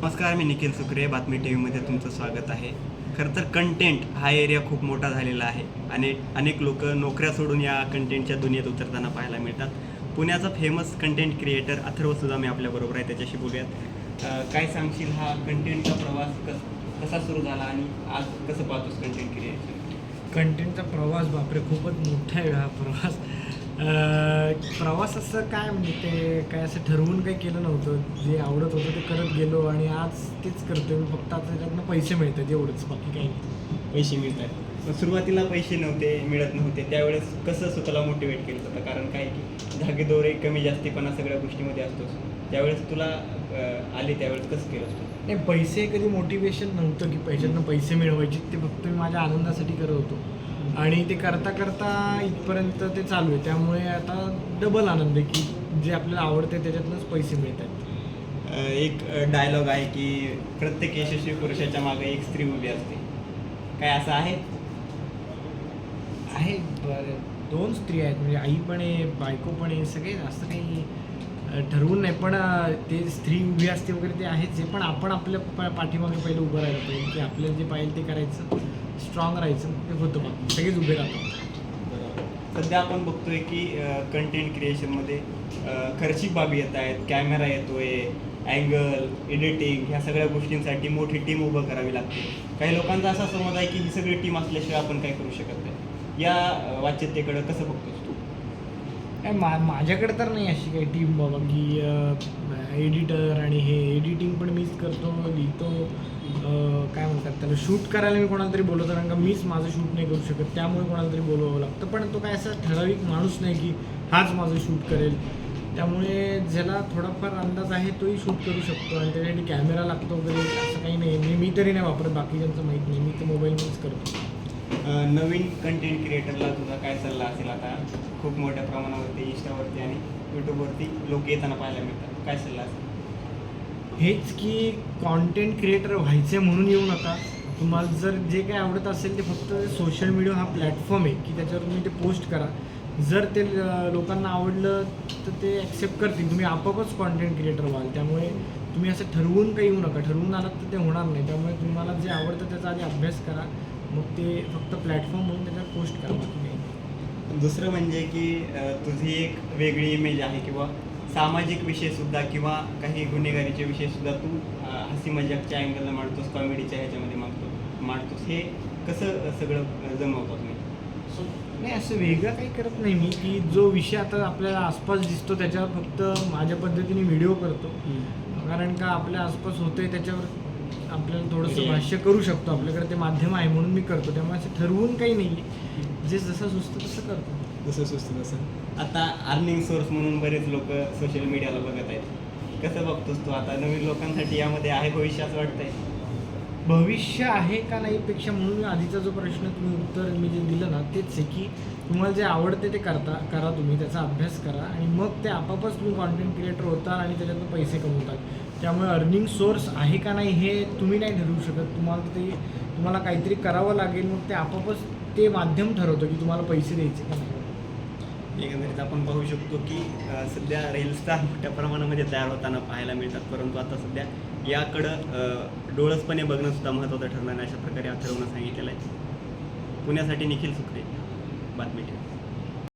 नमस्कार मी निखिल सुक्रे बातमी टी व्हीमध्ये तुमचं स्वागत आहे. खरं तर कंटेंट हा एरिया खूप मोठा झालेला आहे आणि अनेक लोक नोकऱ्या सोडून या कंटेंटच्या दुनियेत उतरताना पाहायला मिळतात. पुण्याचा फेमस कंटेंट क्रिएटर अथर्वसुद्धा मी आपल्याबरोबर आहे त्याच्याशी बोलूयात. काय सांगशील हा कंटेंटचा प्रवास कस कसा सुरू झाला आणि आज कसं पाहतोस कंटेंट क्रिएटर कंटेंटचा प्रवास बापरे खूपच मोठा आहे हा प्रवास. प्रवास असं काय म्हणजे ते काय असं ठरवून काही केलं नव्हतं? जे आवडत होतं ते करत गेलो आणि आज तेच करतोय. मी फक्त आता त्याच्यातनं पैसे मिळतात एवढंच बाकी काही नाही. पैसे मिळतात. सुरुवातीला पैसे नव्हते मिळत नव्हते. त्यावेळेस कसं स्वतःला मोटिवेट केलं होतं? कारण काय की धागेदोरे कमी जास्तीपणा सगळ्या गोष्टीमध्ये असतोच. त्यावेळेस तुला आले त्यावेळेस कसं केलं असतं? नाही पैसे कधी मोटिवेशन नव्हतं की पैशातनं पैसे मिळवायचे. ते फक्त मी माझ्या आनंदासाठी करत होतो. आणि ते करता करता इथपर्यंत ते चालू आहे. त्यामुळे आता डबल आनंद आहे की जे आपल्याला आवडते त्याच्यातनंच पैसे मिळतात. एक डायलॉग आहे की प्रत्येक यशस्वी पुरुषाच्या मागे एक स्त्री उभी असते. काय असं आहे? आहे बरं. दोन स्त्री आहेत. म्हणजे आई पण आहे बायको पण आहे सगळे असं काही ठरवून नाही. पण ते स्त्री उभी असते वगैरे ते आहेच आहे पण आपण आपल्या पाठीमागे पहिलं उभं राहायला पाहिजे की आपल्याला जे पाहिजे ते करायचं. स्ट्रॉंग राहायचं ते होतं मग सगळेच उभे राहतात. सध्या आपण बघतोय की कंटेंट क्रिएशनमध्ये खर्चिक बाबी येत आहेत. कॅमेरा येतोय अँगल एडिटिंग ह्या सगळ्या गोष्टींसाठी मोठी टीम उभं करावी लागते. काही लोकांचा असा समज आहे की ही सगळी टीम असल्याशिवाय आपण काय करू शकत नाही. या अं, वाच्यतेकडे कसं बघतोस तू? काय मा माझ्याकडे तर नाही अशी काही टीम बाबा. की एडिटर आणि हे एडिटिंग पण मीच करतो लिहितो. काय म्हणतात त्याला शूट करायला मी कोणाला तरी बोलवतो कारण का मीच माझं शूट नाही करू शकत. त्यामुळे कोणाला तरी बोलवावं लागतं. पण तो काय असा ठराविक माणूस नाही की हाच माझं शूट करेल. त्यामुळे ज्याला थोडाफार अंदाज आहे तोही शूट करू शकतो. आणि त्याच्यासाठी कॅमेरा लागतो वगैरे असं काही नाही. मी मी तरी नाही वापरत. बाकीच्यांचं माहीत नाही. मी तर मोबाईलमध्येच करतो. नवीन कंटेंट क्रिएटरला तुझा काय सल्ला असेल आता? खूप मोठ्या प्रमाणावरती इंस्टावरती आणि यूट्यूबवरती लोक येताना पाहायला मिळतात. काय सल्ला असेल? हेच की कॉन्टेंट क्रिएटर व्हायचे म्हणून येऊ नका. तुम्हाला जर जे काही आवडत असेल ते फक्त सोशल मीडिया हा प्लॅटफॉर्म आहे की त्याच्यावर तुम्ही ते पोस्ट करा. जर ते लोकांना आवडलं तर ते ॲक्सेप्ट करतील. तुम्ही आपोआपच कॉन्टेंट क्रिएटर व्हाल. त्यामुळे तुम्ही असं ठरवून काही येऊ नका. ठरवून आलात तर ते होणार नाही. त्यामुळे तुम्हाला जे आवडतं त्याचा आधी अभ्यास करा. मग ते फक्त प्लॅटफॉर्म म्हणून त्याच्यावर पोस्ट करा नाही. दुसरं म्हणजे की तुझी एक वेगळी इमेज आहे किंवा सामाजिक विषय सुद्धा किंवा काही गुन्हेगारीचे विषय सुद्धा तू हसी मजाकच्या अँगलला मांडतोस कॉमेडीच्या ह्याच्यामध्ये मागतो मांडतोस. हे कसं सगळं जमवता तुम्ही? नाही असं वेगळं काही करत नाही मी की जो विषय आता आपल्याला आसपास दिसतो त्याच्यावर फक्त माझ्या पद्धतीने व्हिडिओ करतो. कारण का आपल्या आसपास होतंय त्याच्यावर आपल्याला थोडंसं भाष्य करू शकतो. आपल्याकडे ते माध्यम आहे म्हणून मी करतो. त्यामुळे असं ठरवून काही नाही जे जसं सुचतं तसं करतो. जसं सुचतं तसं. आता अर्निंग सोर्स म्हणून बरेच लोक सोशल मीडियाला बघत आहेत. कसं बघतोस तू? आता नवीन लोकांसाठी यामध्ये आहे भविष्य असं वाटतंय? भविष्य आहे का नाही पेक्षा म्हणून आधीचा जो प्रश्न तुम्ही उत्तर मी जे दिलं ना तेच आहे की तुम्हाला जे आवडते ते करता करा तुम्ही त्याचा अभ्यास करा आणि मग ते आपापच तुम्ही कॉन्टेंट क्रिएटर होतात आणि त्याच्यातून पैसे कमवतात. त्यामुळे अर्निंग सोर्स आहे का नाही हे तुम्ही नाही ठरवू शकत. तुम्हाला ते तुम्हाला काहीतरी करावं लागेल मग ते आपापच ते माध्यम ठरवतं की तुम्हाला पैसे द्यायचे का नाही. एकंदरीत आपण पाहू शकतो की सध्या रील्सचा मोठ्या प्रमाणामध्ये तयार होताना पाहायला मिळतात. परंतु आता सध्या याकडं डोळसपणे बघणं सुद्धा महत्त्वाचं ठरणार आहे अशा प्रकारे अथर्वनं सांगितलेलं आहे. पुण्यासाठी निखिल सुक्रे बातमी ठेवा